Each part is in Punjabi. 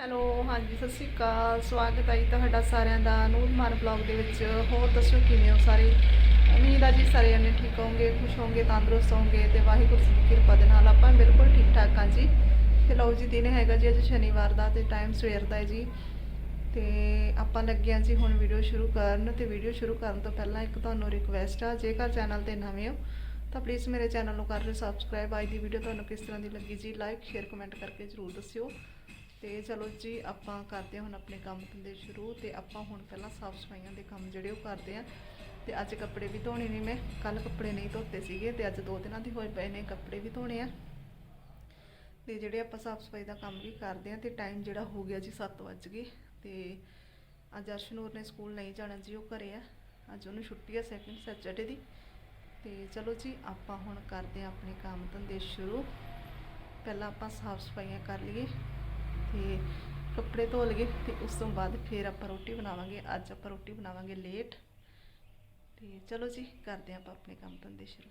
ਹੈਲੋ, ਹਾਂਜੀ, ਸਤਿ ਸ਼੍ਰੀ ਅਕਾਲ। ਸਵਾਗਤ ਹੈ ਜੀ ਤੁਹਾਡਾ ਸਾਰਿਆਂ ਦਾ ਨੂਰ ਮਾਨ ਬਲੌਗ ਦੇ ਵਿੱਚ। ਹੋਰ ਦੱਸੋ, ਕਿਵੇਂ ਹੋ ਸਾਰੇ? ਉਮੀਦ ਆ ਜੀ ਸਾਰੇ ਜਣੇ ਠੀਕ ਹੋਵੋਗੇ, ਖੁਸ਼ ਹੋਵੋਗੇ, ਤੰਦਰੁਸਤ ਹੋਵੋਗੇ ਤੇ ਵਾਹਿਗੁਰੂ ਜੀ ਦੀ ਕਿਰਪਾ ਦੇ ਨਾਲ ਆਪਾਂ ਬਿਲਕੁਲ ਠੀਕ ਠਾਕ ਹਾਂ ਜੀ। ਤੇ ਲਓ ਜੀ, ਦਿਨ ਹੈਗਾ ਜੀ ਅੱਜ ਸ਼ਨੀਵਾਰ ਦਾ ਤੇ ਟਾਈਮ ਸਵੇਰ ਦਾ ਹੈ ਜੀ। ਤੇ ਆਪਾਂ ਲੱਗੇ ਹਾਂ ਜੀ ਹੁਣ ਵੀਡੀਓ ਸ਼ੁਰੂ ਕਰਨ ਤੇ ਵੀਡੀਓ ਸ਼ੁਰੂ ਕਰਨ ਤੋਂ ਪਹਿਲਾਂ ਇੱਕ ਤੁਹਾਨੂੰ ਰਿਕਵੈਸਟ ਆ, ਜੇਕਰ ਚੈਨਲ ਤੇ ਨਵੇਂ ਹੋ, ਤਾਂ ਪਲੀਜ਼ ਮੇਰੇ ਚੈਨਲ ਨੂੰ ਕਰ ਲਿਓ ਸਬਸਕ੍ਰਾਈਬ ਅੱਜ ਦੀ ਵੀਡੀਓ ਤੁਹਾਨੂੰ ਕਿਸ ਤਰ੍ਹਾਂ ਦੀ ਲੱਗੀ ਜੀ ਲਾਈਕ ਸ਼ੇਅਰ ਕਮੈਂਟ ਕਰਕੇ ਜਰੂਰ ਦੱਸਿਓ। ਤੇ ਚਲੋ ਜੀ, ਆਪਾਂ ਕਰਦੇ ਹਾਂ ਹੁਣ ਆਪਣੇ ਕੰਮ ਧੰਦੇ ਸ਼ੁਰੂ ਤੇ ਆਪਾਂ ਹੁਣ ਪਹਿਲਾਂ ਸਾਫ਼ ਸਫਾਈਆਂ ਦੇ ਕੰਮ ਜਿਹੜੇ ਉਹ ਕਰਦੇ ਆ ਤੇ ਅੱਜ ਕੱਪੜੇ ਵੀ ਧੋਣੇ ਨੇ ਮੈਂ ਕੱਲ ਕੱਪੜੇ ਨਹੀਂ ਧੋਤੇ ਸੀਗੇ ਤੇ ਅੱਜ ਦੋ ਦਿਨਾਂ ਦੀ ਹੋਏ ਪਏ ਨੇ, ਕੱਪੜੇ ਵੀ ਧੋਣੇ ਆ। ਤੇ ਜਿਹੜੇ ਆਪਾਂ ਸਾਫ਼ ਸਫ਼ਾਈ ਦਾ ਕੰਮ ਵੀ ਕਰਦੇ ਆ ਤੇ ਟਾਈਮ ਜਿਹੜਾ ਹੋ ਗਿਆ ਜੀ 7 ਵੱਜ ਗਏ ਤੇ ਅੱਜ ਅਰਸ਼ਨੂਰ ਨੇ ਸਕੂਲ ਨਹੀਂ ਜਾਣਾ ਜੀ, ਉਹ ਘਰੇ ਆ। ਅੱਜ ਉਹਨੂੰ ਛੁੱਟੀ ਆ ਸੈਕਿੰਡ ਸੈਚਰਡੇ ਦੀ। ਤੇ ਚਲੋ ਜੀ, ਆਪਾਂ ਹੁਣ ਕਰਦੇ ਆ ਆਪਣੇ ਕੰਮ ਧੰਦੇ ਸ਼ੁਰੂ। ਪਹਿਲਾਂ ਆਪਾਂ ਸਾਫ਼ ਸਫਾਈਆਂ ਕਰ ਲਈਏ। ਤੇ ਕੱਪੜੇ ਧੋ ਲਈਏ ਤੇ ਉਸ ਤੋਂ ਬਾਅਦ ਫਿਰ ਆਪਾਂ ਰੋਟੀ ਬਣਾਵਾਂਗੇ। ਅੱਜ ਆਪਾਂ ਰੋਟੀ ਬਣਾਵਾਂਗੇ ਲੇਟ ਤੇ ਚਲੋ ਜੀ, ਕਰਦੇ ਹਾਂ ਆਪਾਂ ਆਪਣੇ ਕੰਮ ਧੰਦੇ ਸ਼ੁਰੂ।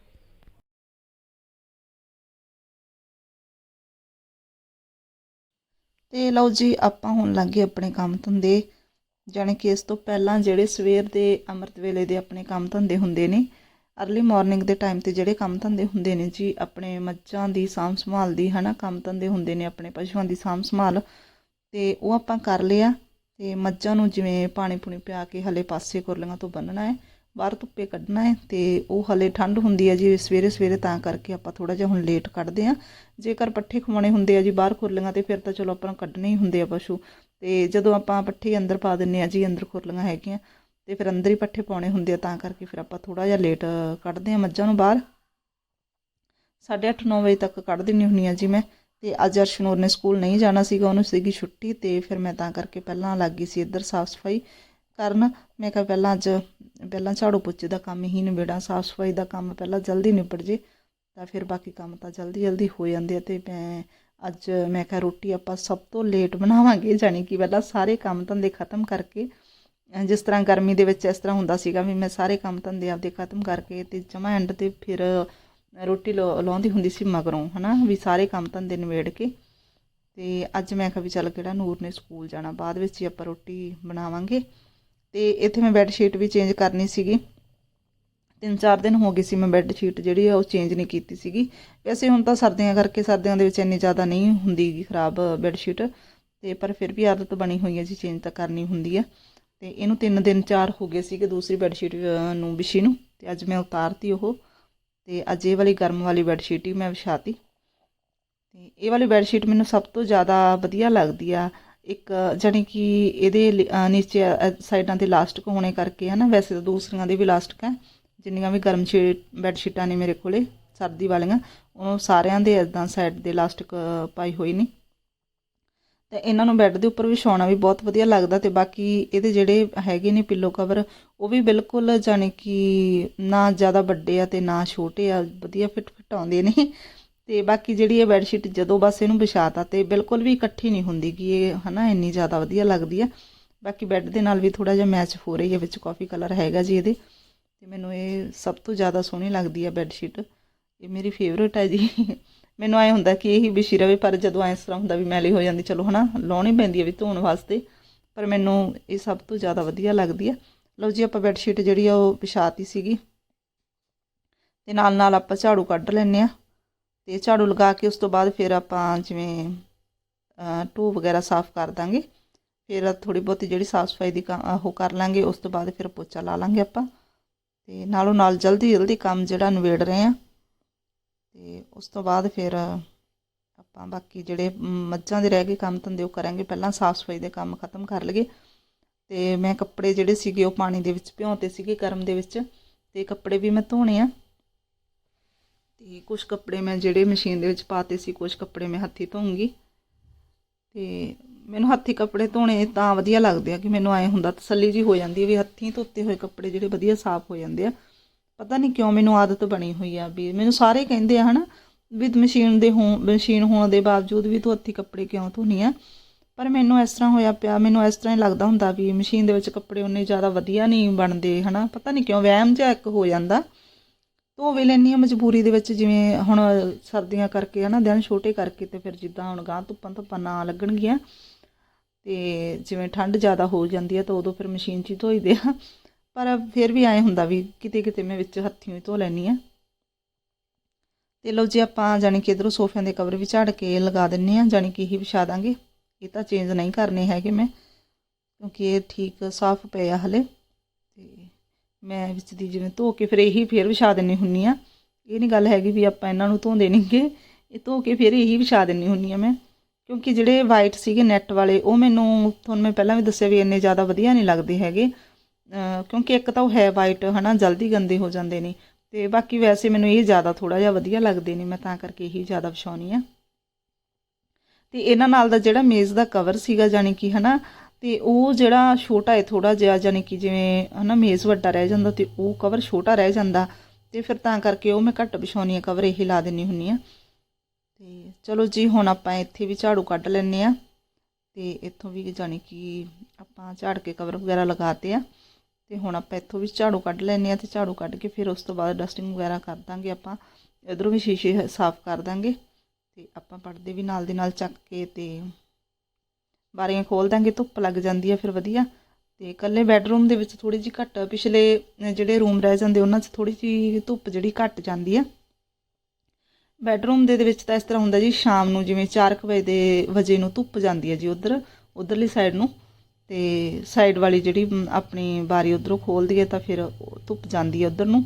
ਤੇ ਲਓ ਜੀ, ਆਪਾਂ ਹੁਣ ਲੱਗੇ ਆਪਣੇ ਕੰਮ ਧੰਦੇ। ਜਾਣੀ ਕਿ ਇਸ ਤੋਂ ਪਹਿਲਾਂ ਜਿਹੜੇ ਸਵੇਰ ਦੇ ਅੰਮ੍ਰਿਤ ਵੇਲੇ ਦੇ ਆਪਣੇ ਕੰਮ ਧੰਦੇ ਹੁੰਦੇ ਨੇ ਅਰਲੀ ਮਾਰਨਿੰਗ ਦੇ ਟਾਈਮ ਤੇ ਜਿਹੜੇ ਕੰਮ ਧੰਦੇ ਹੁੰਦੇ ਨੇ ਜੀ, ਆਪਣੇ ਮੱਝਾਂ ਦੀ ਸਾਂਭ ਸੰਭਾਲ ਦੀ, ਹਨਾ, ਕੰਮ ਧੰਦੇ ਹੁੰਦੇ ਨੇ ਆਪਣੇ ਪਸ਼ੂਆਂ ਦੀ ਸਾਂਭ ਸੰਭਾਲ, ਤੇ ਉਹ ਆਪਾਂ ਕਰ ਲਿਆ, ਤੇ ਮੱਝਾਂ ਨੂੰ ਜਿਵੇਂ ਪਾਣੀ ਪੂਣੀ ਪਿਆ ਕੇ ਹਲੇ ਪਾਸੇ ਕੁਰਲੀਆਂ ਤੋਂ ਬੰਨਣਾ ਹੈ, ਬਾਹਰ ਧੁੱਪੇ ਕੱਢਣਾ ਹੈ, ਤੇ ਉਹ ਹਲੇ ਠੰਡ ਹੁੰਦੀ ਹੈ ਜੀ, ਸਵੇਰੇ ਸਵੇਰੇ ਤਾਂ ਕਰਕੇ ਆਪਾਂ ਥੋੜਾ ਜਿਹਾ ਹੁਣ ਲੇਟ ਕੱਢਦੇ ਆ ਜੇਕਰ ਪੱਠੇ ਖਵਾਉਣੇ ਹੁੰਦੇ ਆ ਜੀ ਬਾਹਰ ਖੁਰਲੀਆਂ ਤੇ, ਫਿਰ ਤਾਂ ਚਲੋ ਆਪਾਂ ਨੂੰ ਕੱਢਣੇ ਹੀ ਹੁੰਦੇ ਆ ਪਸ਼ੂ, ਤੇ ਜਦੋਂ ਆਪਾਂ ਪੱਠੇ ਅੰਦਰ ਪਾ ਦਿੰਨੇ ਆ ਜੀ, ਅੰਦਰ ਖੁਰਲੀਆਂ ਹੈਗੀਆਂ ਤੇ ਫਿਰ ਅੰਦਰ ਹੀ ਪੱਠੇ ਪਾਉਣੇ ਹੁੰਦੇ ਆ, ਤਾਂ ਕਰਕੇ ਫਿਰ ਆਪਾਂ ਥੋੜਾ ਜਿਹਾ ਲੇਟ ਕੱਢਦੇ ਆ ਮੱਝਾਂ ਨੂੰ ਬਾਹਰ। 8:30 9 ਵਜੇ ਤੱਕ ਕੱਢ ਦਿੰਨੀ ਹੁੰਨੀ ਆ ਜੀ ਮੈਂ। ਤੇ ਅੱਜ ਅਰਸ਼ਨੂਰ ਨੇ ਸਕੂਲ ਨਹੀਂ ਜਾਣਾ ਸੀਗਾ, ਉਹਨੂੰ ਸੀਗੀ ਛੁੱਟੀ, ਤੇ ਫਿਰ ਮੈਂ ਤਾਂ ਕਰਕੇ ਪਹਿਲਾਂ ਲੱਗ ਗਈ ਸੀ ਇੱਧਰ ਸਾਫ਼ ਸਫ਼ਾਈ ਕਰਨ। ਮੈਂ ਕਿਹਾ ਪਹਿਲਾਂ ਅੱਜ, ਪਹਿਲਾਂ ਝਾੜੂ ਪੋਚੇ ਦਾ ਕੰਮ ਹੀ ਨਿਬੇੜਾਂ, ਸਾਫ਼ ਸਫ਼ਾਈ ਦਾ ਕੰਮ ਪਹਿਲਾਂ ਜਲਦੀ ਨਿਬੜ ਜੇ, ਤਾਂ ਫਿਰ ਬਾਕੀ ਕੰਮ ਤਾਂ ਜਲਦੀ ਜਲਦੀ ਹੋ ਜਾਂਦੇ ਆ। ਤੇ ਮੈਂ ਅੱਜ ਮੈਂ ਕਿਹਾ ਰੋਟੀ ਆਪਾਂ ਸਭ ਤੋਂ ਲੇਟ ਬਣਾਵਾਂਗੇ, ਜਾਣੀ ਕਿ ਪਹਿਲਾਂ ਸਾਰੇ ਕੰਮ ਧੰਦੇ ਖਤਮ ਕਰਕੇ ਜਿਸ ਤਰ੍ਹਾਂ ਗਰਮੀ ਦੇ ਵਿੱਚ ਇਸ ਤਰ੍ਹਾਂ ਹੁੰਦਾ ਸੀਗਾ ਵੀ ਮੈਂ ਸਾਰੇ ਕੰਮ ਧੰਦੇ ਆਪਦੇ ਖਤਮ ਕਰਕੇ ਤੇ ਜਮਾ ਐਂਡ ਤੇ ਫਿਰ ਰੋਟੀ ਲਾ- ਲਾਉਂਦੀ ਹੁੰਦੀ ਸੀ ਮਗਰੋਂ, ਹਨਾ, ਵੀ ਸਾਰੇ ਕੰਮ ਧੰਦੇ ਨਿਬੇੜ ਕੇ। ਤੇ ਅੱਜ ਮੈਂ ਕਿਹਾ ਵੀ ਚੱਲ ਕਿਹੜਾ ਨੂਰ ਨੇ ਸਕੂਲ ਜਾਣਾ, ਬਾਅਦ ਵਿੱਚ ਹੀ ਆਪਾਂ ਰੋਟੀ ਬਣਾਵਾਂਗੇ। ਤੇ ਇੱਥੇ ਮੈਂ ਬੈੱਡ ਸ਼ੀਟ ਵੀ ਚੇਂਜ ਕਰਨੀ ਸੀਗੀ। ਤਿੰਨ ਚਾਰ ਦਿਨ ਹੋ ਗਏ ਸੀ ਮੈਂ ਬੈੱਡ ਸ਼ੀਟ ਜਿਹੜੀ ਆ ਉਹ ਚੇਂਜ ਨਹੀਂ ਕੀਤੀ ਸੀਗੀ। ਵੈਸੇ ਹੁਣ ਤਾਂ ਸਰਦੀਆਂ ਕਰਕੇ ਸਰਦੀਆਂ ਦੇ ਵਿੱਚ ਇੰਨੀ ਜ਼ਿਆਦਾ ਨਹੀਂ ਹੁੰਦੀ ਖਰਾਬ ਬੈੱਡ ਸ਼ੀਟ ਤੇ ਪਰ ਫਿਰ ਵੀ ਆਦਤ ਬਣੀ ਹੋਈ ਹੈ ਜੀ ਚੇਂਜ ਤਾਂ ਕਰਨੀ ਹੁੰਦੀ ਆ। ਤੇ ਇਹਨੂੰ ਤਿੰਨ ਦਿਨ ਚਾਰ ਹੋ ਗਏ ਸੀਗੇ ਦੂਸਰੀ ਬੈੱਡਸ਼ੀਟ ਨੂੰ ਵਿਛੀ ਨੂੰ ਤੇ ਅੱਜ ਮੈਂ ਉਤਾਰਤੀ ਉਹ ਤੇ ਅੱਜ ਇਹ ਵਾਲੀ ਗਰਮ ਵਾਲੀ ਬੈੱਡਸ਼ੀਟ ਹੀ ਮੈਂ ਵਿਛਾਤੀ। ਤੇ ਇਹ ਵਾਲੀ ਬੈੱਡਸ਼ੀਟ ਮੈਨੂੰ ਸਭ ਤੋਂ ਜ਼ਿਆਦਾ ਵਧੀਆ ਲੱਗਦੀ ਆ। ਇੱਕ, ਜਾਣੀ ਕਿ ਇਹਦੇ ਲ- ਨੀਚੇ ਸਾਈਡਾਂ ਤੇ ਲਾਸਟਿਕ ਹੋਣੇ ਕਰਕੇ ਹਨਾ, ਵੈਸੇ ਤਾਂ ਦੂਸਰੀਆਂ ਦੇ ਵੀ ਲਾਸਟਿਕ ਹੈ ਜਿੰਨੀਆਂ ਵੀ ਗਰਮ ਸ਼ੀਟ ਬੈੱਡ ਸ਼ੀਟਾਂ ਨੇ ਮੇਰੇ ਕੋਲੇ, ਸਰਦੀ ਵਾਲੀਆਂ, ਉਹ ਸਾਰਿਆਂ ਦੇ ਇਦਾਂ ਸਾਈਡ ਦੇ ਲਾਸਟਿਕ ਪਾਈ ਹੋਈ ਨੇ। ਤੇ ਇਹਨਾਂ ਨੂੰ ਬੈੱਡ ਦੇ ਉੱਪਰ ਵਿਛਾਉਣਾ ਵੀ ਬਹੁਤ ਵਧੀਆ ਲੱਗਦਾ ਤੇ ਬਾਕੀ ਇਹਦੇ ਜਿਹੜੇ ਹੈਗੇ ਨੇ ਪਿੱਲੋ ਕਵਰ ਉਹ ਵੀ ਬਿਲਕੁਲ ਜਾਣੀ ਕਿ ਨਾ ਜ਼ਿਆਦਾ ਵੱਡੇ ਆ ਤੇ ਨਾ ਛੋਟੇ ਆ, ਵਧੀਆ ਫਿੱਟ ਫਿੱਟ ਆਉਂਦੇ ਨੇ। ਤੇ ਬਾਕੀ ਜਿਹੜੀ ਇਹ ਬੈੱਡ ਸ਼ੀਟ ਜਦੋਂ ਬਸ ਇਹਨੂੰ ਵਿਛਾਤਾ ਤੇ ਬਿਲਕੁਲ ਵੀ ਇਕੱਠੀ ਨਹੀਂ ਹੁੰਦੀ ਕਿ ਇਹ ਹਨਾ ਇੰਨੀ ਜ਼ਿਆਦਾ ਵਧੀਆ ਲੱਗਦੀ ਆ। ਬਾਕੀ ਬੈੱਡ ਦੇ ਨਾਲ ਵੀ ਥੋੜਾ ਜਿਹਾ ਮੈਚ ਹੋ ਰਹੀ ਹੈ ਵਿੱਚ ਕਾਫੀ ਕਲਰ ਹੈਗਾ ਜੀ ਇਹਦੇ। ਤੇ ਮੈਨੂੰ ਇਹ ਸਭ ਤੋਂ ਜ਼ਿਆਦਾ ਸੋਹਣੀ ਲੱਗਦੀ ਆ ਬੈੱਡ ਸ਼ੀਟ ਇਹ ਮੇਰੀ ਫੇਵਰੇਟ ਹੈ ਜੀ। ਮੈਨੂੰ ਐ ਹੁੰਦਾ ਕਿ ਇਹੀ ਵਿਛੀ ਰਵੇ ਪਰ ਜਦੋਂ ਐ ਇਸ ਤਰ੍ਹਾਂ ਹੁੰਦਾ ਵੀ ਮੈਲੀ ਹੋ ਜਾਂਦੀ ਚਲੋ ਹਨਾ ਲਾਉਣੀ ਪੈਂਦੀ ਹੈ ਵੀ ਧੋਣ ਵਾਸਤੇ ਪਰ ਮੈਨੂੰ ਇਹ ਸਭ ਤੋਂ ਜ਼ਿਆਦਾ ਵਧੀਆ ਲੱਗਦੀ ਆ। ਲਓ ਜੀ ਆਪਾਂ ਬੈੱਡ ਸ਼ੀਟ ਜਿਹੜੀ ਆ ਉਹ ਵਿਛਾਤੀ ਸੀਗੀ। ਤੇ ਨਾਲ ਨਾਲ ਆਪਾਂ ਝਾੜੂ ਕੱਢ ਲੈਂਦੇ ਆ। ਤੇ ਝਾੜੂ ਲਗਾ ਕੇ ਉਸ ਤੋਂ ਬਾਅਦ ਫਿਰ ਆਪਾਂ ਜਿਵੇਂ ਅਹ, ਟੂ ਵਗੈਰਾ ਸਾਫ਼ ਕਰ ਦਾਂਗੇ। ਫਿਰ ਥੋੜੀ ਬਹੁਤੀ ਜਿਹੜੀ ਸਾਫ਼ ਸਫ਼ਾਈ ਦੀ ਕ- ਉਹ ਕਰ ਲਾਂਗੇ ਉਸ ਤੋਂ ਬਾਅਦ ਫਿਰ ਪੋਚਾ ਲਾ ਲਾਂਗੇ ਆਪਾਂ। ਤੇ ਨਾਲੋਂ ਨਾਲ ਜਲਦੀ ਜਲਦੀ ਕੰਮ ਜਿਹੜਾ ਨਿਬੇੜ ਰਹੇ ਆ। ਅਤੇ ਉਸ ਤੋਂ ਬਾਅਦ ਫਿਰ ਆਪਾਂ ਬਾਕੀ ਜਿਹੜੇ ਮੱਝਾਂ ਦੇ ਰਹਿ ਗਏ ਕੰਮ ਧੰਦੇ ਉਹ ਕਰਾਂਗੇ। ਪਹਿਲਾਂ ਸਾਫ਼ ਸਫ਼ਾਈ ਦੇ ਕੰਮ ਖਤਮ ਕਰ ਲਈਏ। ਤੇ ਮੈਂ ਕੱਪੜੇ ਜਿਹੜੇ ਸੀਗੇ ਉਹ ਪਾਣੀ ਦੇ ਵਿੱਚ ਭਿਉਂਤੇ ਸੀਗੇ ਗਰਮ ਦੇ ਵਿੱਚ। ਤੇ ਕੱਪੜੇ ਵੀ ਮੈਂ ਧੋਣੇ ਆ। ਤੇ ਕੁਝ ਕੱਪੜੇ ਮੈਂ ਜਿਹੜੇ ਮਸ਼ੀਨ ਦੇ ਵਿੱਚ ਪਾਤੇ ਸੀ ਕੁਝ ਕੱਪੜੇ ਮੈਂ ਹੱਥੀ ਧੋਉਂਗੀ ਤੇ ਮੈਨੂੰ ਹੱਥੀ ਕੱਪੜੇ ਧੋਣੇ ਤਾਂ ਵਧੀਆ ਲੱਗਦੇ ਆ ਕਿ ਮੈਨੂੰ ਐ ਹੁੰਦਾ ਤਸੱਲੀ ਜੀ ਹੋ ਜਾਂਦੀ ਹੈ ਵੀ ਹੱਥੀਂ ਧੋਤੇ ਹੋਏ ਕੱਪੜੇ ਜਿਹੜੇ ਵਧੀਆ ਸਾਫ਼ ਹੋ ਜਾਂਦੇ ਆ। ਪਤਾ ਨਹੀਂ ਕਿਉਂ ਮੈਨੂੰ ਆਦਤ ਬਣੀ ਹੋਈ ਆ ਵੀ ਮੈਨੂੰ ਸਾਰੇ ਕਹਿੰਦੇ ਆ ਹਨਾ ਵੀ ਮਸ਼ੀਨ ਦੇ ਹੋ ਮਸ਼ੀਨ ਹੋਣ ਦੇ ਬਾਵਜੂਦ ਵੀ ਤੂੰ ਹੱਥੀ ਕੱਪੜੇ ਕਿਉਂ ਧੋਨੀ ਆ? ਪਰ ਮੈਨੂੰ ਇਸ ਤਰ੍ਹਾਂ ਹੋਇਆ ਪਿਆ, ਮੈਨੂੰ ਇਸ ਤਰ੍ਹਾਂ ਹੀ ਲੱਗਦਾ ਹੁੰਦਾ ਵੀ ਮਸ਼ੀਨ ਦੇ ਵਿੱਚ ਕੱਪੜੇ ਉਨੇ ਜ਼ਿਆਦਾ ਵਧੀਆ ਨਹੀਂ ਬਣਦੇ ਹਨਾ, ਪਤਾ ਨਹੀਂ ਕਿਉਂ ਵਹਿਮ ਜਿਹਾ ਇੱਕ ਹੋ ਜਾਂਦਾ। ਧੋ ਵੀ ਲੈਂਦੀ ਹਾਂ ਮਜਬੂਰੀ ਦੇ ਵਿੱਚ ਜਿਵੇਂ ਹੁਣ ਸਰਦੀਆਂ ਕਰਕੇ ਹਨਾ, ਦਿਨ ਛੋਟੇ ਕਰਕੇ ਤੇ ਫਿਰ ਜਿੱਦਾਂ ਹੁਣ ਗਾਂ ਧੁੱਪਾਂ ਧੁੱਪਾਂ ਨਾ ਲੱਗਣਗੀਆਂ ਤੇ ਜਿਵੇਂ ਠੰਡ ਜ਼ਿਆਦਾ ਹੋ ਜਾਂਦੀ ਹੈ ਤਾਂ ਉਦੋਂ ਫਿਰ ਮਸ਼ੀਨ 'ਚ ਹੀ ਧੋਈਦੇ ਆ। ਪਰ ਫਿਰ ਵੀ ਐਂ ਹੁੰਦਾ ਵੀ ਕਿਤੇ ਕਿਤੇ ਮੈਂ ਵਿੱਚ ਹੱਥੀਂ ਹੀ ਧੋ ਲੈਣੀ ਆ ਤੇ ਲਓ ਜੀ ਆਪਾਂ ਜਾਣੀ ਕਿ ਇਧਰੋਂ ਸੋਫਿਆਂ ਦੇ ਕਵਰ ਵੀ ਝਾੜ ਕੇ ਲਗਾ ਦਿੰਨੇ ਆ ਜਾਣੀ ਕਿ ਇਹੀ ਵਿਛਾ ਦਾਂਗੇ। ਇਹ ਤਾਂ ਚੇਂਜ ਨਹੀਂ ਕਰਨੇ ਹੈਗੇ ਮੈਂ, ਕਿਉਂਕਿ ਇਹ ਠੀਕ ਸਾਫ਼ ਪਏ ਆ ਹਲੇ। ਤੇ ਮੈਂ ਵਿੱਚ ਦੀ ਜਿਵੇਂ ਧੋ ਕੇ ਫਿਰ ਇਹੀ ਫਿਰ ਵਿਛਾ ਦਿੰਨੀ ਹੁੰਨੀ ਆ ਇਹ ਨਹੀਂ ਗੱਲ ਹੈਗੀ ਵੀ ਆਪਾਂ ਇਹਨਾਂ ਨੂੰ ਧੋਂਦੇ ਨਹੀਂਗੇ ਇਹ ਧੋ ਕੇ ਫਿਰ ਇਹੀ ਵਿਛਾ ਦਿੰਨੀ ਹੁੰਨੀ ਆ ਮੈਂ, ਕਿਉਂਕਿ ਜਿਹੜੇ ਵਾਈਟ ਸੀਗੇ ਨੈਟ ਵਾਲੇ, ਉਹ ਮੈਨੂੰ, ਤੁਹਾਨੂੰ ਮੈਂ ਪਹਿਲਾਂ ਵੀ ਦੱਸਿਆ ਵੀ ਇੰਨੇ ਜ਼ਿਆਦਾ ਵਧੀਆ ਨਹੀਂ ਲੱਗਦੇ ਹੈਗੇ। ਕਿਉਂਕਿ ਇੱਕ ਤਾਂ ਉਹ ਹੈ ਵਾਈਟ ਹਨਾ, ਜਲਦੀ ਗੰਦੇ ਹੋ ਜਾਂਦੇ ਨੇ। ਤੇ ਬਾਕੀ ਵੈਸੇ ਮੈਨੂੰ ਇਹ ਜ਼ਿਆਦਾ ਥੋੜਾ ਜਿਹਾ ਵਧੀਆ ਲੱਗਦੇ ਨੇ, ਮੈਂ ਤਾਂ ਕਰਕੇ ਇਹੀ ਜ਼ਿਆਦਾ ਵਿਛਾਉਣੀ ਆ। ਤੇ ਇਹਨਾਂ ਨਾਲ ਦਾ ਜਿਹੜਾ ਮੇਜ਼ ਦਾ ਕਵਰ ਸੀਗਾ ਜਾਨੀ ਕਿ, ਹਨਾ, ਤੇ ਉਹ ਜਿਹੜਾ ਛੋਟਾ ਹੈ ਥੋੜਾ ਜਿਹਾ ਜਾਨੀ ਕਿ ਜਿਵੇਂ, ਹਨਾ, ਮੇਜ਼ ਵੱਡਾ ਰਹਿ ਜਾਂਦਾ ਤੇ ਉਹ ਕਵਰ ਛੋਟਾ ਰਹਿ ਜਾਂਦਾ, ਤੇ ਫਿਰ ਤਾਂ ਕਰਕੇ ਉਹ ਮੈਂ ਘੱਟ ਵਿਛਾਉਣੀ ਆ ਕਵਰ ਇਹੀ ਲਾ ਦਿੰਨੀ ਹੁੰਨੀ ਆ। ਤੇ ਚਲੋ ਜੀ, ਹੁਣ ਆਪਾਂ ਇੱਥੇ ਵੀ ਝਾੜੂ ਕੱਢ ਲੈਨੇ ਆ। ਤੇ ਇੱਥੋਂ ਵੀ ਜਾਨੀ ਕਿ ਆਪਾਂ ਝਾੜ ਕੇ ਕਵਰ ਵਗੈਰਾ ਲਗਾਤੇ ਆ। ਤੇ ਹੁਣ ਆਪਾਂ ਇੱਥੋਂ ਵੀ ਝਾੜੂ ਕੱਢ ਲੈਨੇ ਆ ਤੇ ਝਾੜੂ ਕੱਢ ਕੇ ਫਿਰ ਉਸ ਤੋਂ ਬਾਅਦ ਡਸਟਿੰਗ ਵਗੈਰਾ ਕਰ ਦਾਂਗੇ ਆਪਾਂ। ਇਧਰੋਂ ਵੀ ਸ਼ੀਸ਼ੇ ਸਾਫ਼ ਕਰ ਦਾਂਗੇ ਤੇ ਆਪਾਂ ਪਰਦੇ ਵੀ ਨਾਲ ਦੇ ਨਾਲ ਚੱਕ ਕੇ ਤੇ ਬਾਰੀਆਂ ਖੋਲ ਦਾਂਗੇ, ਧੁੱਪ ਲੱਗ ਜਾਂਦੀ ਹੈ ਫਿਰ ਵਧੀਆ। ਤੇ ਇਕੱਲੇ ਬੈੱਡਰੂਮ ਦੇ ਵਿੱਚ ਥੋੜੀ ਜਿਹੀ ਘੱਟ, ਪਿਛਲੇ ਜਿਹੜੇ ਰੂਮ ਰਹਿ ਜਾਂਦੇ ਉਹਨਾਂ 'ਚ ਥੋੜੀ ਜਿਹੀ ਧੁੱਪ ਜਿਹੜੀ ਘੱਟ ਜਾਂਦੀ ਆ। ਬੈੱਡਰੂਮ ਦੇ ਵਿੱਚ ਤਾਂ ਇਸ ਤਰ੍ਹਾਂ ਹੁੰਦਾ ਜੀ, ਸ਼ਾਮ ਨੂੰ ਜਿਵੇਂ 4 ਵਜੇ ਦੇ ਵਜੇ ਨੂੰ ਧੁੱਪ ਜਾਂਦੀ ਹੈ ਜੀ ਉਧਰ, ਉਧਰਲੀ ਸਾਈਡ ਨੂੰ। ਤੇ ਸਾਈਡ ਵਾਲੀ ਜਿਹੜੀ ਆਪਣੀ ਬਾਰੀ ਉਧਰੋਂ ਖੋਲਦੀ ਹੈ ਤਾਂ ਫਿਰ ਉਹ ਧੁੱਪ ਜਾਂਦੀ ਹੈ ਉਧਰ ਨੂੰ।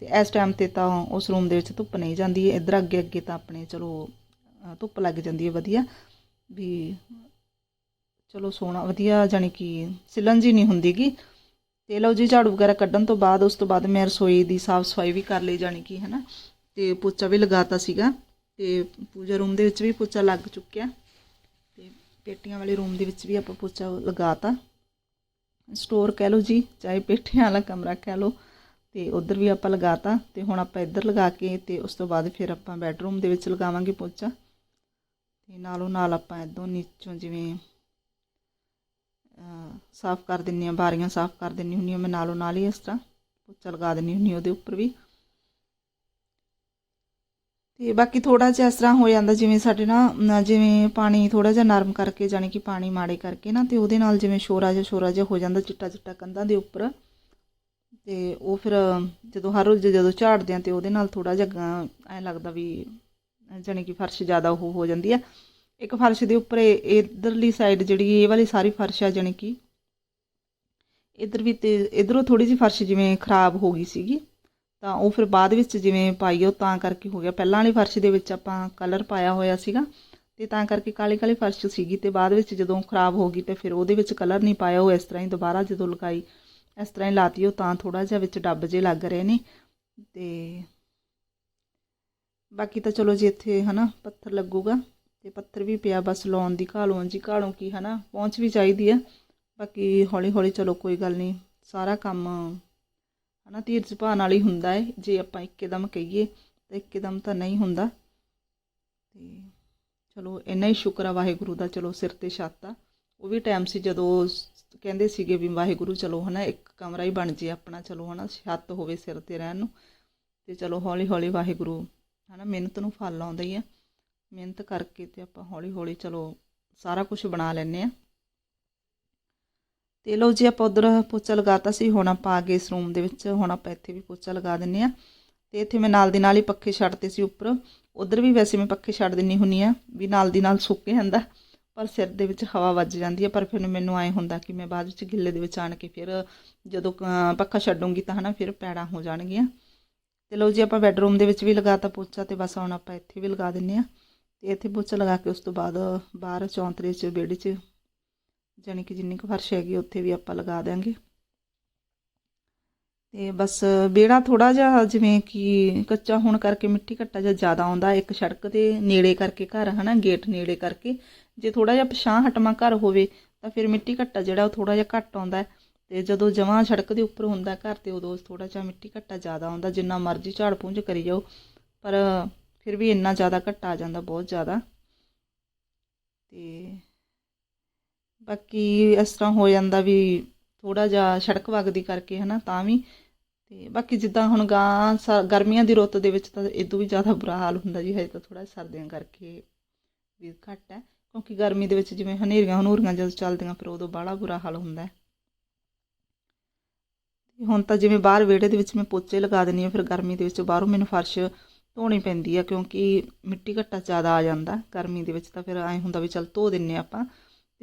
ਤੇ ਇਸ ਟਾਈਮ ਤੇ ਤਾਂ ਉਸ ਰੂਮ ਦੇ ਵਿੱਚ ਧੁੱਪ ਨਹੀਂ ਜਾਂਦੀ ਇੱਧਰ ਅੱਗੇ ਅੱਗੇ ਤਾਂ ਆਪਣੇ ਚਲੋ ਧੁੱਪ ਲੱਗ ਜਾਂਦੀ ਹੈ ਵਧੀਆ। ਵੀ ਚਲੋ ਸੋਹਣਾ, ਵਧੀਆ ਜਾਨੀ ਕਿ ਸਿਲਨ ਜੀ ਨਹੀਂ ਹੁੰਦੀਗੀ ਤੇ ਲਓ ਜੀ, ਝਾੜੂ ਵਗੈਰਾ ਕੱਢਣ ਤੋਂ ਬਾਅਦ, ਉਸ ਤੋਂ ਬਾਅਦ ਮੈਂ ਰਸੋਈ ਦੀ ਸਾਫ਼ ਸਫ਼ਾਈ ਵੀ ਕਰ ਲਈ ਜਾਨੀ ਕਿ, ਹਨਾ। ਤੇ ਪੋਚਾ ਵੀ ਲਗਾਤਾ ਸੀਗਾ। ਤੇ ਪੂਜਾ ਰੂਮ ਦੇ ਵਿੱਚ ਵੀ ਪੋਚਾ ਲੱਗ ਚੁੱਕਿਆ। ਪੇਟੀਆਂ ਵਾਲੇ ਰੂਮ ਦੇ ਵਿੱਚ ਵੀ ਆਪਾਂ ਪੋਚਾ ਲਗਾਤਾ। ਸਟੋਰ ਕਹਿ ਲਓ ਜੀ, ਚਾਹੇ ਪੇਟੀਆਂ ਵਾਲਾ ਕਮਰਾ ਕਹਿ ਲਓ, ਤੇ ਉਧਰ ਵੀ ਆਪਾਂ ਲਗਾਤਾ, ਤੇ ਹੁਣ ਆਪਾਂ ਇੱਧਰ ਲਗਾ ਕੇ ਤੇ ਉਸ ਤੋਂ ਬਾਅਦ ਫਿਰ ਆਪਾਂ ਬੈਡਰੂਮ ਦੇ ਵਿੱਚ ਲਗਾਵਾਂਗੇ ਪੋਚਾ। ਤੇ ਨਾਲੋਂ ਨਾਲ ਆਪਾਂ ਇਦੋਂ ਨੀਚੋਂ ਜਿਵੇਂ ਸਾਫ਼ ਕਰ ਦਿੰਨੀ ਆ, ਬਾਰੀਆਂ ਸਾਫ਼ ਕਰ ਦਿੰਨੀ ਹੁੰਨੀ ਆ ਮੈਂ ਨਾਲੋਂ ਨਾਲ ਹੀ ਇਸ ਤਰ੍ਹਾਂ ਪੋਚਾ ਲਗਾ ਦਿੰਨੀ ਹੁੰਨੀ ਆ ਉਹਦੇ ਉੱਪਰ ਵੀ। ਤੇ ਬਾਕੀ ਥੋੜਾ ਜਿਹਾ ਇਸ ਤਰ੍ਹਾਂ ਹੋ ਜਾਂਦਾ, ਜਿਵੇਂ ਸਾਡੇ ਨਾ ਜਿਵੇਂ ਪਾਣੀ ਥੋੜਾ ਜਿਹਾ ਨਰਮ ਕਰਕੇ ਜਾਨੀ ਕਿ ਪਾਣੀ ਮਾੜੇ ਕਰਕੇ ਨਾ, ਤੇ ਉਹਦੇ ਨਾਲ ਜਿਵੇਂ ਸ਼ੋਰਾ ਜਿਹਾ ਸ਼ੋਰਾ ਜਿਹਾ ਹੋ ਜਾਂਦਾ ਚਿੱਟਾ ਚਿੱਟਾ ਕੰਧਾਂ ਦੇ ਉੱਪਰ। ਤੇ ਉਹ ਫਿਰ ਜਦੋਂ ਹਰ ਰੋਜ਼ ਜਦੋਂ ਝਾੜਦੇ ਆ, ਤੇ ਉਹਦੇ ਨਾਲ ਥੋੜਾ ਜਿਹਾ ਐ ਲੱਗਦਾ ਵੀ ਜਾਨੀ ਕਿ ਫਰਸ਼ ਜ਼ਿਆਦਾ ਉਹ ਹੋ ਜਾਂਦੀ ਆ। ਇੱਕ ਫਰਸ਼ ਦੇ ਉੱਪਰ ਇਹ- ਇੱਧਰਲੀ ਸਾਈਡ ਜਿਹੜੀ ਇਹ ਵਾਲੀ ਸਾਰੀ ਫਰਸ਼ ਆ, ਜਾਣੀ ਕਿ ਇੱਧਰ ਵੀ ਤੇ, ਇਧਰੋਂ ਥੋੜੀ ਜਿਹੀ ਫਰਸ਼ ਜਿਵੇਂ ਖਰਾਬ ਹੋ ਗਈ ਸੀਗੀ। ਤਾਂ ਉਹ ਫਿਰ ਬਾਅਦ ਵਿੱਚ ਜਿਵੇਂ ਪਾਈ ਉਹ ਤਾਂ ਕਰਕੇ ਹੋ ਗਿਆ। ਪਹਿਲਾਂ ਵਾਲੀ ਫਰਸ਼ ਦੇ ਵਿੱਚ ਆਪਾਂ ਕਲਰ ਪਾਇਆ ਹੋਇਆ ਸੀਗਾ ਤੇ ਤਾਂ ਕਰਕੇ ਕਾਲੀ ਕਾਲੀ ਫਰਸ਼ ਸੀਗੀ ਤੇ ਬਾਅਦ ਵਿੱਚ ਜਦੋਂ ਖਰਾਬ ਹੋ ਗਈ ਤੇ ਫਿਰ ਉਹਦੇ ਵਿੱਚ ਕਲਰ ਨਹੀਂ ਪਾਇਆ। ਉਹ ਇਸ ਤਰ੍ਹਾਂ ਹੀ ਦੁਬਾਰਾ ਜਦੋਂ ਲਗਾਈ, ਇਸ ਤਰ੍ਹਾਂ ਹੀ ਲਾਤੀ ਉਹ ਤਾਂ ਥੋੜਾ ਜਿਹਾ ਵਿੱਚ ਡੱਬ ਜੇ ਲੱਗ ਰਹੇ ਨੇ ਤੇ ਬਾਕੀ ਤਾਂ ਚਲੋ ਜੀ ਇੱਥੇ ਹਨਾ ਪੱਥਰ ਲੱਗੂਗਾ ਤੇ ਪੱਥਰ ਵੀ ਪਿਆ ਬਸ ਲਾਉਣ ਦੀ ਘਾਲੋਂ ਜੀ ਘਾਲੋਂ ਕੀ ਹਨਾ ਪਹੁੰਚ ਵੀ ਚਾਹੀਦੀ ਆ। ਬਾਕੀ ਹੌਲੀ ਹੌਲੀ ਚਲੋ ਕੋਈ ਗੱਲ ਨਹੀਂ, ਸਾਰਾ ਕੰਮ ਹਨਾ ਧੀਰਜ ਭਾਅ ਨਾਲ ਹੀ ਹੁੰਦਾ ਹੈ ਜੇ ਆਪਾਂ ਇੱਕਦਮ ਕਹੀਏ, ਤਾਂ ਇੱਕਦਮ ਤਾਂ ਨਹੀਂ ਹੁੰਦਾ। ਤੇ ਚਲੋ, ਇੰਨਾ ਹੀ ਸ਼ੁਕਰ ਆ ਵਾਹਿਗੁਰੂ ਦਾ, ਚਲੋ ਸਿਰ ਤੇ ਛੱਤ ਆ। ਉਹ ਵੀ ਟਾਈਮ ਸੀ ਜਦੋਂ ਕਹਿੰਦੇ ਸੀਗੇ ਵੀ ਵਾਹਿਗੁਰੂ, ਚਲੋ ਹਨਾ, ਇੱਕ ਕਮਰਾ ਹੀ ਬਣ ਜੇ ਆਪਣਾ, ਚਲੋ ਹਨਾ, ਛੱਤ ਹੋਵੇ ਸਿਰ ਤੇ ਰਹਿਣ ਨੂੰ। ਤੇ ਚਲੋ ਹੌਲੀ ਹੌਲੀ ਵਾਹਿਗੁਰੂ, ਹਨਾ, ਮਿਹਨਤ ਨੂੰ ਫਲ ਆਉਂਦਾ ਹੀ ਆ। ਮਿਹਨਤ ਕਰਕੇ ਤੇ ਆਪਾਂ ਹੌਲੀ ਹੌਲੀ ਚਲੋ, ਸਾਰਾ ਕੁਝ ਬਣਾ ਲੈਨੇ ਆ। ਤੇ ਲਓ ਜੀ, ਆਪਾਂ ਉਧਰ ਪੋਚਾ ਲਗਾਤਾ ਸੀ, ਹੁਣ ਆਪਾਂ ਆ ਗਏ ਇਸ ਰੂਮ ਦੇ ਵਿੱਚ, ਹੁਣ ਆਪਾਂ ਇੱਥੇ ਵੀ ਪੋਚਾ ਲਗਾ ਦਿੰਨੇ ਆ ਤੇ ਇੱਥੇ ਮੈਂ ਨਾਲ ਦੀ ਨਾਲ ਹੀ ਪੱਖੇ ਛੱਡਤੇ ਸੀ ਉੱਪਰ। ਉਧਰ ਵੀ ਵੈਸੇ ਮੈਂ ਪੱਖੇ ਛੱਡ ਦਿੰਨੀ ਹੁੰਨੀ ਆ ਵੀ ਨਾਲ ਦੀ ਨਾਲ ਸੁੱਕ ਜਾਂਦਾ, ਪਰ ਸਿਰ ਦੇ ਵਿੱਚ ਹਵਾ ਵੱਜ ਜਾਂਦੀ ਹੈ। ਪਰ ਫਿਰ ਮੈਨੂੰ ਐ ਹੁੰਦਾ ਕਿ ਮੈਂ ਬਾਅਦ ਵਿੱਚ ਗਿੱਲੇ ਦੇ ਵਿੱਚ ਆਣ ਕੇ ਫਿਰ ਜਦੋਂ ਪੱਖਾ ਛੱਡੂੰਗੀ ਤਾਂ ਹਨਾ, ਫਿਰ ਪੈੜਾਂ ਹੋ ਜਾਣਗੀਆਂ। ਤੇ ਲਓ ਜੀ, ਆਪਾਂ ਬੈੱਡਰੂਮ ਦੇ ਵਿੱਚ ਵੀ ਲਗਾਤਾ ਪੋਚਾ ਤੇ ਬਸ ਹੁਣ ਆਪਾਂ ਇੱਥੇ ਵੀ ਲਗਾ ਦਿੰਨੇ ਆ ਤੇ ਇੱਥੇ ਪੋਚਾ ਲਗਾ ਕੇ ਉਸ ਤੋਂ ਬਾਅਦ ਬਾਹਰ ਚੌਂਤਰੇ 'ਚ ਵਿਹੜੇ 'ਚ ਜਾਣੀ ਕਿ ਜਿੰਨੀ ਕੁ ਫਰਸ਼ ਹੈਗੀ ਉੱਥੇ ਵੀ ਆਪਾਂ ਲਗਾ ਦਿਆਂਗੇ। ਤੇ ਬਸ ਵਿਹੜਾ ਥੋੜਾ ਜਿਹਾ ਜਿਵੇਂ ਕਿ ਕੱਚਾ ਹੋਣ ਕਰਕੇ ਮਿੱਟੀ ਘੱਟਾ ਜਿਹਾ ਜ਼ਿਆਦਾ ਆਉਂਦਾ, ਇੱਕ ਸੜਕ ਦੇ ਨੇੜੇ ਕਰਕੇ ਘਰ, ਹਨਾ, ਗੇਟ ਨੇੜੇ ਕਰਕੇ। ਜੇ ਥੋੜਾ ਜਿਹਾ ਪਛਾਂ ਹਟਮਾ ਘਰ ਹੋਵੇ ਤਾਂ ਫਿਰ ਮਿੱਟੀ ਘੱਟਾ ਜਿਹੜਾ ਉਹ ਥੋੜਾ ਜਿਹਾ ਘੱਟ ਆਉਂਦਾ ਹੈ। ਤੇ ਜਦੋਂ ਜਮਾਂ ਸੜਕ ਦੇ ਉੱਪਰ ਹੁੰਦਾ ਘਰ ਤੇ ਉਦੋਂ ਥੋੜਾ ਜਿਹਾ ਮਿੱਟੀ ਘੱਟਾ ਜ਼ਿਆਦਾ ਆਉਂਦਾ, ਜਿੰਨਾ ਮਰਜ਼ੀ ਝਾੜ ਪੂੰਝ ਕਰੀ ਜਾਓ, ਪਰ ਫਿਰ ਵੀ ਇੰਨਾ ਜ਼ਿਆਦਾ ਘੱਟਾ ਆ ਜਾਂਦਾ, ਬਹੁਤ ਜ਼ਿਆਦਾ। ਤੇ ਬਾਕੀ ਇਸ ਤਰ੍ਹਾਂ ਹੋ ਜਾਂਦਾ ਵੀ ਥੋੜਾ ਜਿਹਾ ਸੜਕ ਵਗਦੀ ਕਰਕੇ ਹਨਾ, ਤਾਂ ਵੀ। ਤੇ ਬਾਕੀ ਜਿੱਦਾਂ ਹੁਣ ਗਾਂ ਸ- ਗਰਮੀਆਂ ਦੀ ਰੁੱਤ ਦੇ ਵਿੱਚ ਤਾਂ ਇਦੋਂ ਵੀ ਜ਼ਿਆਦਾ ਬੁਰਾ ਹਾਲ ਹੁੰਦਾ ਜੀ, ਹਜੇ ਤਾਂ ਥੋੜਾ ਸਰਦੀਆਂ ਕਰਕੇ ਵੀ ਘੱਟ ਹੈ। ਕਿਉਂਕਿ ਗਰਮੀ ਦੇ ਵਿੱਚ ਜਿਵੇਂ ਹਨੇਰੀਆਂ, ਹਨੂਰੀਆਂ ਜਦੋਂ ਚੱਲਦੀਆਂ, ਫਿਰ ਉਦੋਂ ਬਾਹਲਾ ਬੁਰਾ ਹਾਲ ਹੁੰਦਾ ਹੈ। ਹੁਣ ਤਾਂ ਜਿਵੇਂ ਬਾਹਰ ਵਿਹੜੇ ਦੇ ਵਿੱਚ ਮੈਂ ਪੋਚੇ ਲਗਾ ਦਿੰਦੀ ਹਾਂ, ਫਿਰ ਗਰਮੀ ਦੇ ਵਿੱਚ ਬਾਹਰੋਂ ਮੈਨੂੰ ਫਰਸ਼ ਧੋਣੀ ਪੈਂਦੀ ਆ ਕਿਉਂਕਿ ਮਿੱਟੀ ਘੱਟਾ ਜ਼ਿਆਦਾ ਆ ਜਾਂਦਾ। ਗਰਮੀ ਦੇ ਵਿੱਚ ਤਾਂ ਫਿਰ ਐਂ ਹੁੰਦਾ ਵੀ ਚੱਲ ਧੋ ਦਿੰਨੇ ਆਪਾਂ।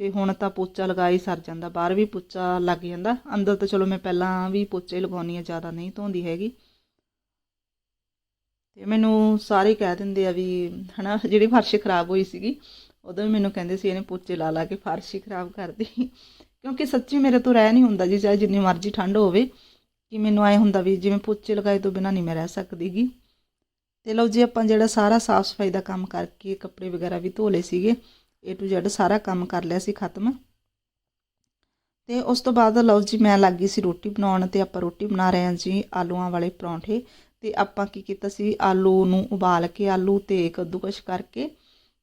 ਤੇ ਹੁਣ ਤਾਂ ਪੋਚਾ ਲਗਾ ਹੀ ਸਰ ਜਾਂਦਾ, ਬਾਹਰ ਵੀ ਪੋਚਾ ਲੱਗ ਜਾਂਦਾ। ਅੰਦਰ ਤਾਂ ਚਲੋ ਮੈਂ ਪਹਿਲਾਂ ਵੀ ਪੋਚੇ ਲਗਾਉਣੀ ਆ ਜ਼ਿਆਦਾ ਨਹੀਂ ਧੋਂਦੀ ਹੈਗੀ। ਤੇ ਮੈਨੂੰ ਸਾਰੇ ਕਹਿ ਦਿੰਦੇ ਆ ਵੀ, ਹਨਾ, ਜਿਹੜੀ ਫਰਸ਼ ਖਰਾਬ ਹੋਈ ਸੀਗੀ, ਉਦੋਂ ਵੀ ਮੈਨੂੰ ਕਹਿੰਦੇ ਸੀ ਇਹਨੇ ਪੋਚੇ ਲਾ ਲਾ ਕੇ ਫਰਸ਼ ਹੀ ਖਰਾਬ ਕਰਦੀ ਕਿਉਂਕਿ ਸੱਚੀ ਮੇਰੇ ਤੋਂ ਰਹਿ ਨਹੀਂ ਹੁੰਦਾ ਜੀ, ਚਾਹੇ ਜਿੰਨੀ ਮਰਜ਼ੀ ਠੰਡ ਹੋਵੇ, ਕਿ ਮੈਨੂੰ ਐ ਹੁੰਦਾ ਵੀ ਜਿਵੇਂ ਪੋਚੇ ਲਗਾਏ ਤੋਂ ਬਿਨਾਂ ਨਹੀਂ ਮੈਂ ਰਹਿ ਸਕਦੀਗੀ ਤੇ ਲਓ ਜੀ, ਆਪਾਂ ਜਿਹੜਾ ਸਾਰਾ ਸਾਫ਼ ਸਫ਼ਾਈ ਦਾ ਕੰਮ ਕਰਕੇ ਕੱਪੜੇ ਵਗੈਰਾ ਵੀ ਧੋ ਲਏ ਸੀਗੇ। A to Z ਸਾਰਾ ਕੰਮ ਕਰ ਲਿਆ ਸੀ, ਖਤਮ। ਤੇ ਉਸ ਤੋਂ ਬਾਅਦ ਲਓ ਜੀ, ਮੈਂ ਲੱਗ ਗਈ ਸੀ ਰੋਟੀ ਬਣਾਉਣ ਤੇ ਆਪਾਂ ਰੋਟੀ ਬਣਾ ਰਹੇ ਹਾਂ ਜੀ ਆਲੂਆਂ ਵਾਲੇ ਪਰੌਂਠੇ। ਤੇ ਆਪਾਂ ਕੀ ਕੀਤਾ ਸੀ, ਆਲੂ ਨੂੰ ਉਬਾਲ ਕੇ ਆਲੂ ਤੇ ਕੱਦੂਕਸ਼ ਕਰਕੇ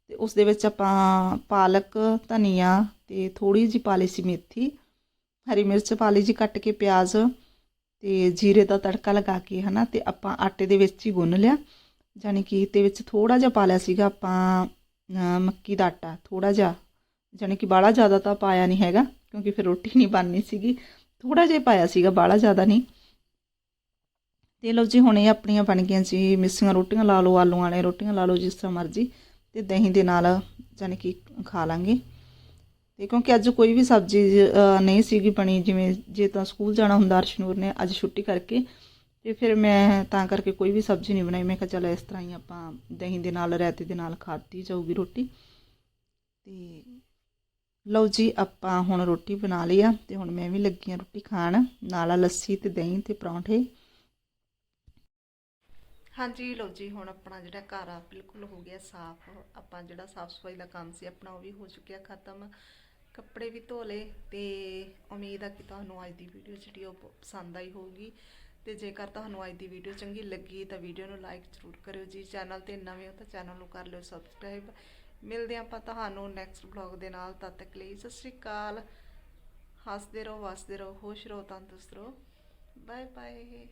ਤੇ ਉਸ ਦੇ ਵਿੱਚ ਆਪਾਂ ਪਾਲਕ, ਧਨੀਆ ਤੇ ਥੋੜੀ ਜਿਹੀ ਪਾ ਲਈ ਸੀ ਮੇਥੀ। ਹਰੀ ਮਿਰਚ ਪਾ ਲਈ ਜੀ, ਕੱਟ ਕੇ ਪਿਆਜ਼ ਤੇ ਜੀਰੇ ਦਾ ਤੜਕਾ ਲਗਾ ਕੇ, ਹਨਾ, ਤੇ ਆਪਾਂ ਆਟੇ ਦੇ ਵਿੱਚ ਹੀ ਗੁੰਨ ਲਿਆ। ਜਾਨੀ ਕਿ ਤੇ ਵਿੱਚ ਥੋੜਾ ਜਿਹਾ ਪਾ ਲਿਆ ਸੀਗਾ ਆਪਾਂ ਮੱਕੀ ਦਾ ਆਟਾ ਥੋੜਾ ਜਿਹਾ। ਜਾਨੀ ਕਿ ਬਾਹਲਾ ਜ਼ਿਆਦਾ ਤਾਂ ਪਾਇਆ ਨਹੀਂ ਹੈਗਾ, ਕਿਉਂਕਿ ਫਿਰ ਰੋਟੀ ਨਹੀਂ ਬਣਨੀ ਸੀਗੀ। ਥੋੜਾ ਜਿਹਾ ਪਾਇਆ ਸੀਗਾ, ਬਾਹਲਾ ਜ਼ਿਆਦਾ ਨਹੀਂ। ਤੇ ਲਓ ਜੀ, ਹੁਣ ਇਹ ਆਪਣੀਆਂ ਬਣ ਗਈਆਂ ਜੀ, ਮਿੱਸੀਆਂ ਰੋਟੀਆਂ ਲਾ ਲਓ, ਆਲੂ ਵਾਲੇ ਰੋਟੀਆਂ ਲਾ ਲਓ, ਜਿਸ ਤਰ੍ਹਾਂ ਮਰਜ਼ੀ। ਤੇ ਦਹੀਂ ਦੇ ਨਾਲ ਜਾਨੀ ਕਿ ਖਾ ਲਾਂਗੇ। ਤੇ ਕਿਉਂਕਿ ਅੱਜ ਕੋਈ ਵੀ ਸਬਜ਼ੀ ਨਹੀਂ ਸੀਗੀ ਬਣੀ, ਜਿਵੇਂ ਜੇ ਤਾਂ ਸਕੂਲ ਜਾਣਾ ਹੁੰਦਾ ਅਰਸ਼ਨੂਰ ਨੇ, ਅੱਜ ਛੁੱਟੀ ਕਰਕੇ। ਤੇ ਫਿਰ ਮੈਂ ਤਾਂ ਕਰਕੇ ਕੋਈ ਵੀ ਸਬਜ਼ੀ ਨਹੀਂ ਬਣਾਈ। ਮੈਂ ਕਿਹਾ ਚਲ ਇਸ ਤਰ੍ਹਾਂ ਹੀ ਆਪਾਂ ਦਹੀਂ ਦੇ ਨਾਲ ਰਾਇਤੇ ਦੇ ਨਾਲ ਖਾਧੀ ਜਾਊਗੀ ਰੋਟੀ। ਤੇ ਲਓ ਜੀ, ਆਪਾਂ ਹੁਣ ਰੋਟੀ ਬਣਾ ਲਈ ਆ ਤੇ ਹੁਣ ਮੈਂ ਵੀ ਲੱਗੀ ਆ ਰੋਟੀ ਖਾਣ। ਨਾਲ ਆ ਲੱਸੀ ਤੇ ਦਹੀਂ ਤੇ ਪਰੌਂਠੇ। ਹਾਂਜੀ, ਲਓ ਜੀ, ਹੁਣ ਆਪਣਾ ਜਿਹੜਾ ਘਰ ਆ ਬਿਲਕੁਲ ਹੋ ਗਿਆ ਸਾਫ਼। ਆਪਾਂ ਜਿਹੜਾ ਸਾਫ਼ ਸਫ਼ਾਈ ਦਾ ਕੰਮ ਸੀ ਆਪਣਾ ਉਹ ਵੀ ਹੋ ਚੁੱਕਿਆ ਖਤਮ। ਕੱਪੜੇ ਵੀ ਧੋ ਲਏ ਤੇ ਉਮੀਦ ਆ ਕਿ ਤੁਹਾਨੂੰ ਅੱਜ ਦੀ ਵੀਡੀਓ ਜਿਹੜੀ ਉਹ ਪਸੰਦ ਆਈ ਹੋਊਗੀ। ਤੇ ਜੇਕਰ ਤੁਹਾਨੂੰ ਅੱਜ ਦੀ ਵੀਡੀਓ ਚੰਗੀ ਲੱਗੀ ਤਾਂ ਵੀਡੀਓ ਨੂੰ ਲਾਈਕ ਜ਼ਰੂਰ ਕਰਿਓ ਜੀ। ਚੈਨਲ ਤੇ ਨਵੇਂ ਹੋ ਤਾਂ ਚੈਨਲ ਨੂੰ ਕਰ ਲਿਓ ਸਬਸਕ੍ਰਾਈਬ ਮਿਲਦੇ ਹਾਂ ਆਪਾਂ ਤੁਹਾਨੂੰ ਨੈਕਸਟ ਵਲੌਗ ਦੇ ਨਾਲ। ਤਦ ਤੱਕ ਲਈ ਸਤਿ ਸ਼੍ਰੀ ਅਕਾਲ। ਹੱਸਦੇ ਰਹੋ, ਵਸਦੇ ਰਹੋ, ਖੁਸ਼ ਰਹੋ, ਤੰਦਰੁਸਤ ਰਹੋ। Bye bye